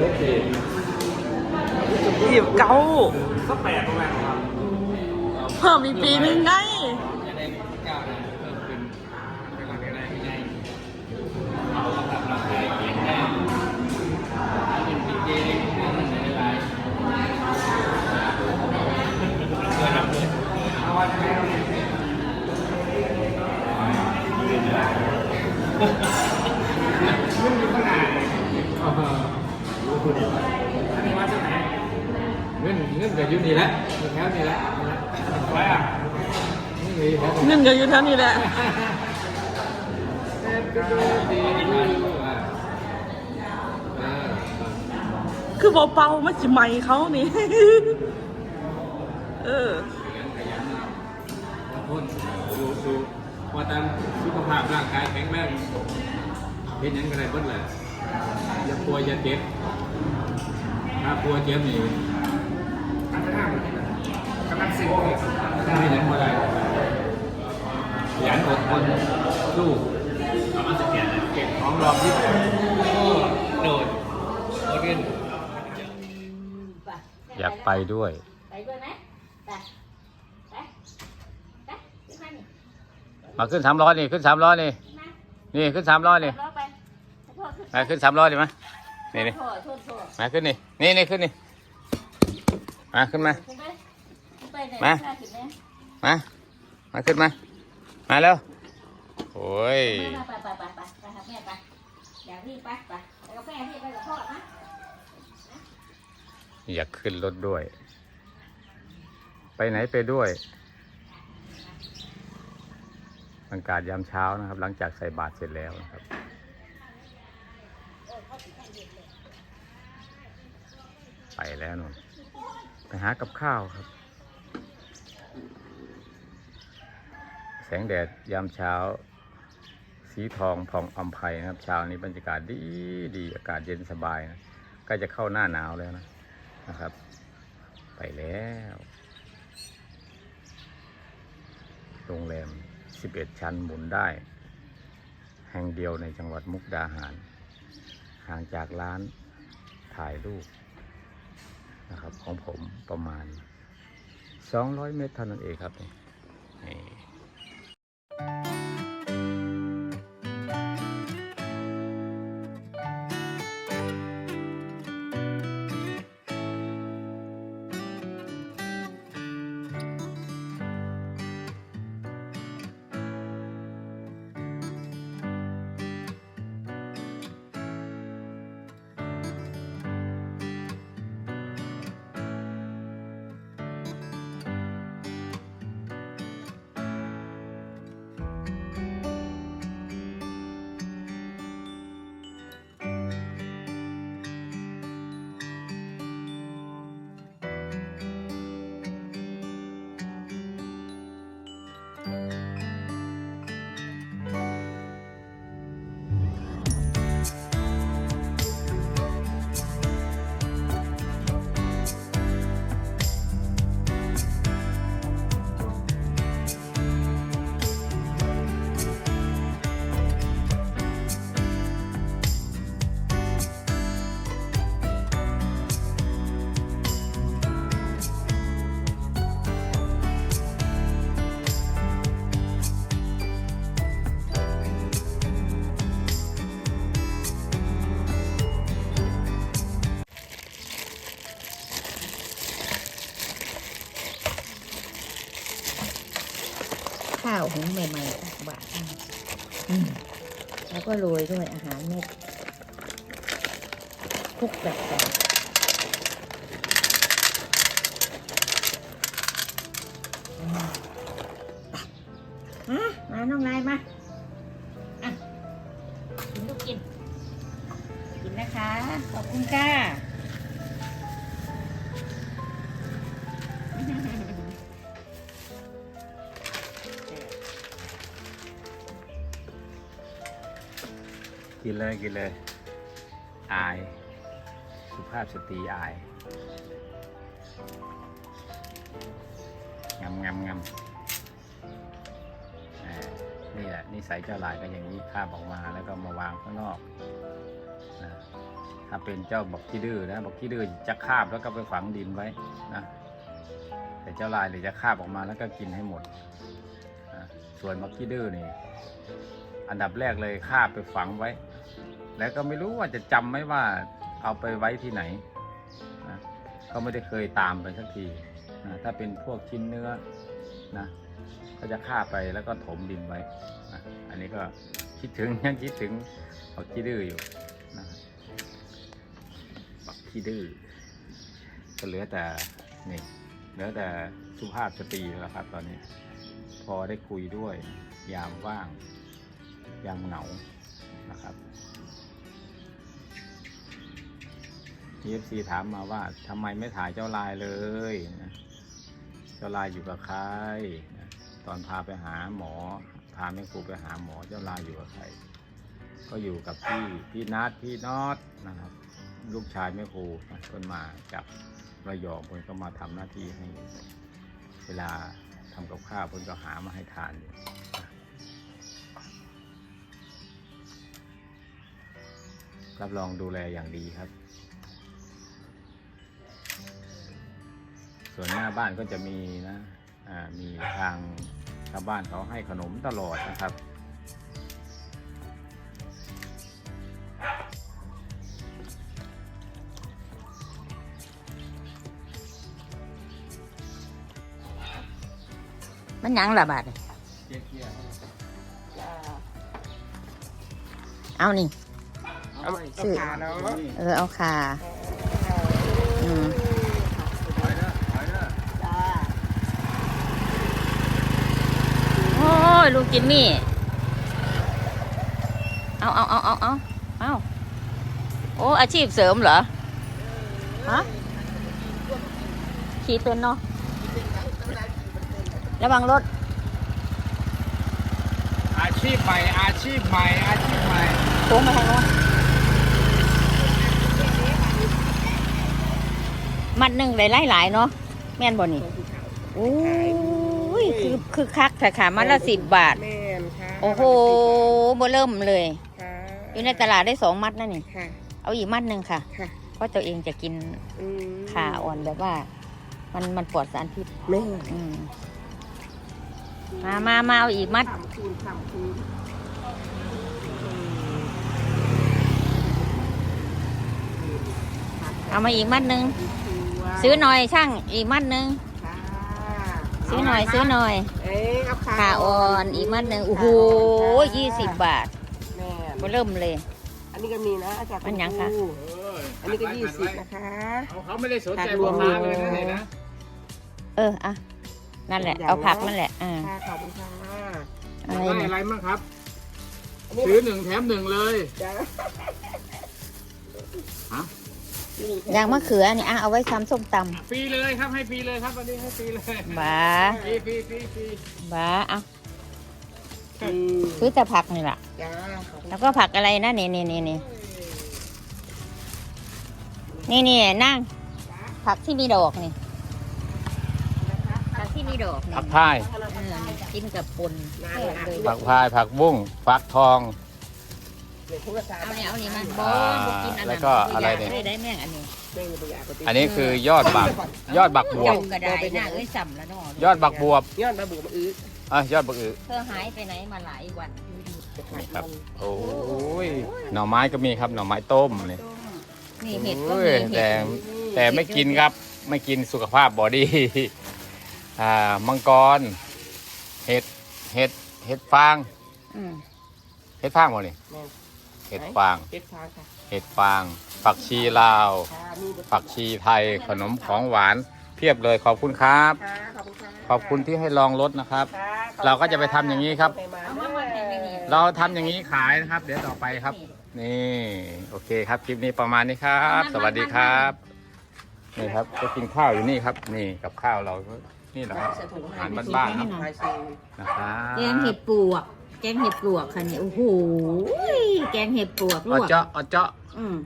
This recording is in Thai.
โอเคสิบเก้าสักแปดประมาณครับเพิ่มอีกปีนึงไง คนเดียวอันนี้มาจากไหนเงินเงินกับยุนี่แหละอยู่แถวนี่แหละไว้อะนี่มีแถวเงินก็อยู่เท่านี้แหละดีดีอะเออคือเบาๆมันจะไหมเขานี่เออขยันขยันทนดูดูว่าตามสุขภาพร่างกายแข็งแรงเห็นยังก็ได้เบิดแหละอย่าป่วยอย่าเจ็บ ถ้าป่วยเจ็บนี่กำลังสิบไม่ยังบ่ได้ขยันอดทนสู้ประมาณสิบแปดเลยเก็บของรอบที่โอ้โดดโดดเล่นอยากไปด้วย ไปด้วยไหมไปไปไปขึ้นมานี่มาขึ้นสามล้อนี่ ขึ้นสามล้อนี่มานี่ขึ้นสามล้อนี่ล้อไปพ่อขึ้นมาขึ้นสามล้อดิมา นี่นี่โทษโทษโทษมาขึ้นนี่นี่นี่ขึ้นนี่มาขึ้นมาขึ้นไปขึ้นไปเนี่ยมาขึ้นไหมมา มาขึ้นมา มาแล้วโอ้ยมาไปไปไปไปไปหาแม่ไปอยากรีบไปไปไปกับแม่พี่ไปกับพ่อนะอยากขึ้นรถด้วย ไปไหนไปด้วยบรรยากาศยามเช้านะครับ หลังจากใส่บาตรเสร็จแล้วนะครับ ไป แล้วนู่นไปหากับข้าวครับ แสงแดดยามเช้า สีทองผ่องอำไพนะครับ เช้านี้บรรยากาศดีดีอากาศเย็นสบายนะใกล้จะเข้าหน้าหนาวแล้วนะนะครับ ไปแล้วโรงแรม 11 ชั้นหมุนได้ แห่งเดียวในจังหวัดมุกดาหาร ห่างจากร้านถ่ายรูป นะครับ ของผมประมาณ 200 เมตรเท่านั้นเองครับนี่ ก็โรยด้วยอาหารเม็ดคุกแบบแบบมอะมาน้องนายมาอะกินลูกกิน กินนะคะ ขอบคุณค่ะ กินเลยกินเลย อาย สุภาพสตรีอายงำงำงำอ่านี่นี่แหละนิสัยเจ้าลายก็อย่างนี้คาบออกมาแล้วก็มาวางข้างนอกนะถ้าเป็นเจ้าบอกขี้ดื้อนะบอกขี้ดื้อจะคาบแล้วก็ไปฝังดินไว้นะแต่เจ้าลายเลยจะคาบออกมาแล้วก็กินให้หมดส่วนบอกขี้ดื้อนี่อันดับแรกเลยคาบไปฝังไว้ แล้วก็ไม่รู้ว่าจะจำไหมว่าเอาไปไว้ที่ไหนนะก็ไม่ได้เคยตามไปสักทีนะถ้าเป็นพวกชิ้นเนื้อนะก็จะฆ่าไปแล้วก็ถมดินไว้นะอันนี้ก็คิดถึงยังคิดถึงบักขี้ดื้ออยู่นะบักขี้ดื้อก็เหลือแต่นี่เหลือแต่สุภาพสตรีแล้วครับ ตอนนี้ พอได้คุยด้วยยามว่างยามเหงานะครับ TFC ถามมาว่าทำไมไม่ถ่ายเจ้าลายเลยนะเจ้าลายอยู่กับใครนะตอนพาไปหาหมอ พาแม่ครูไปหาหมอเจ้าลายอยู่กับใคร ก็อยู่กับพี่พี่นัทพี่นอตนะครับ ลูกชายแม่ครูนะเพิ่นมาจากระยองเพิ่นก็มาทำหน้าที่ให้ เวลาทำกับข้าวเพิ่นก็หามาให้ทานอยู่รับรองดูแลอย่างดีครับ ส่วนหน้าบ้านก็จะมีนะอ่ามีทางชาวบ้านเขาให้ขนมตลอดนะครับมันหยังละบาทนี่เอานี่ เอาซื้อขาเนาะเออ เอาค่ะอืม ถอยเด้อถอยเด้อ โอ้ ยลุงจิมมี่ เอาเอาเอาเอาเอาเอาโอ้อาชีพเสริมเหรอ ฮะ ขี่เป็นเนาะ ระวังรถ อาชีพใหม่ อาชีพใหม่ อาชีพใหม่โค้งไปทางโน้นมัดหนึ่งหลายหลายๆเนาะ แม่นบ่นี่โอ้ ยคือคือคักค่ะค่ะมัดละสิบบาท แม่นค่ะโอ้โหบ่เริ่มเลย ค่ะอยู่ในตลาดได้สองมัดนั่นนี่ ค่ะเอาอีกมัดหนึ่งค่ะ ค่ะเพราะตัวเองจะกินอืมขาอ่อนแบบว่า มันมันปลอดสารพิษแม่อืมมามามาเอาอีกมัด สามคูณสามคูณเอามาอีกมัดหนึ่งซื้อหน่อยช่างอีกมัดหนึ่งค่ะ ซื้อหน่อยซื้อหน่อยเอ้ยเอาขาขาอ่อนอีกมัดหนึ่งโอ้โหยี่สิบบาทแม่นก็เริ่มเลย อันนี้ก็มีนะอาจารย์มันหยังคะรูเอออันนี้ก็ยี่สิบนะคะเขาเขาไม่ได้สนใจพ่อค้าเลยนะเนี่ยนะเอออะนั่นแหละ เอาผักนั่นแหละอ่าค่ะขอบคุณค่ะอะไรได้เนี่ยอะไรบ้างครับอันนี้ซื้อหนึ่งแถมหนึ่งเลย จ้าฮะ ยางมะเขือนี่อะเอาไว้ทำส้มตฟรีเลยครับให้ฟรีเลยครับวันนี้ให้ฟรีเลยำบ้าฟรีฟรีฟรีฟรีบ้าอะอืมซื้อแต่ผักนี่แหละจ้าขอบคุณแล้วก็ผักอะไรนะนี่นี่นี่นี่นี่นี่นั่ง ผักที่มีดอกนี่ผักที่มีดอกนี่ผักพายเออนี่กินกับปนแซ่บเลยผักพายผักบุ้งฟักทอง เดี๋ยวพูดภาษาเอาเนี่ยเอานี่มันบอ่าบ่กินอันนั้นแล้วก็อะไรเนี่ยบ่ยากลได้แม่งอันนี้เด้งไปอยากไปติดอันนี้คือยอดบักยอดบักบวบเจ้ากระไดหน้าเอ้ยสัมแล้วเนาะยอดบักบวบยอดมาบุกมาอื้ออะยอดบักอือเธอหายไปไหนมาหลายวันนี่ครับ โอ้ยหน่อไม้ก็มีครับหน่อไม้ต้มเลยนี่เห็ดก็โอ้มียเห็แต่ดแต่ไม่กินครับ ไม่กินสุขภาพบอดี้อ่ามังกร เห็ดเห็ดเห็ดฟางอืมเห็ดฟางบ่นี่แม่น เห็ดฟางเป็ดฟางค่ะเห็ดฟาง ผักชีลาว ค่ะมีเบอร์ผักชีไทย ขนมของหวาน เพียบเลยขอบคุณครับ ค่ะขอบคุณค่ะขอบคุณที่ให้ลองรถนะครับ ค่ะขอบคุณเราก็จะไปทำอย่างนี้ครับเอามามาให้ไม่นี่เราทำอย่างนี้ขายนะครับ เดี๋ยวต่อไปครับ นี่ โอเคครับ คลิปนี้ประมาณนี้ครับ สวัสดีครับ นี่ครับก็กินข้าวอยู่นี่ครับ นี่กับข้าวเราก็นี่แหละครับอาหารบ้านๆครับไทยซีนะครับแกงเห็ดปวก แกงเห็ดปวกค่ะเนี่ยโอ้โหแกงเห็ดปวกลเอาวกเจาะเอาเจาะอืม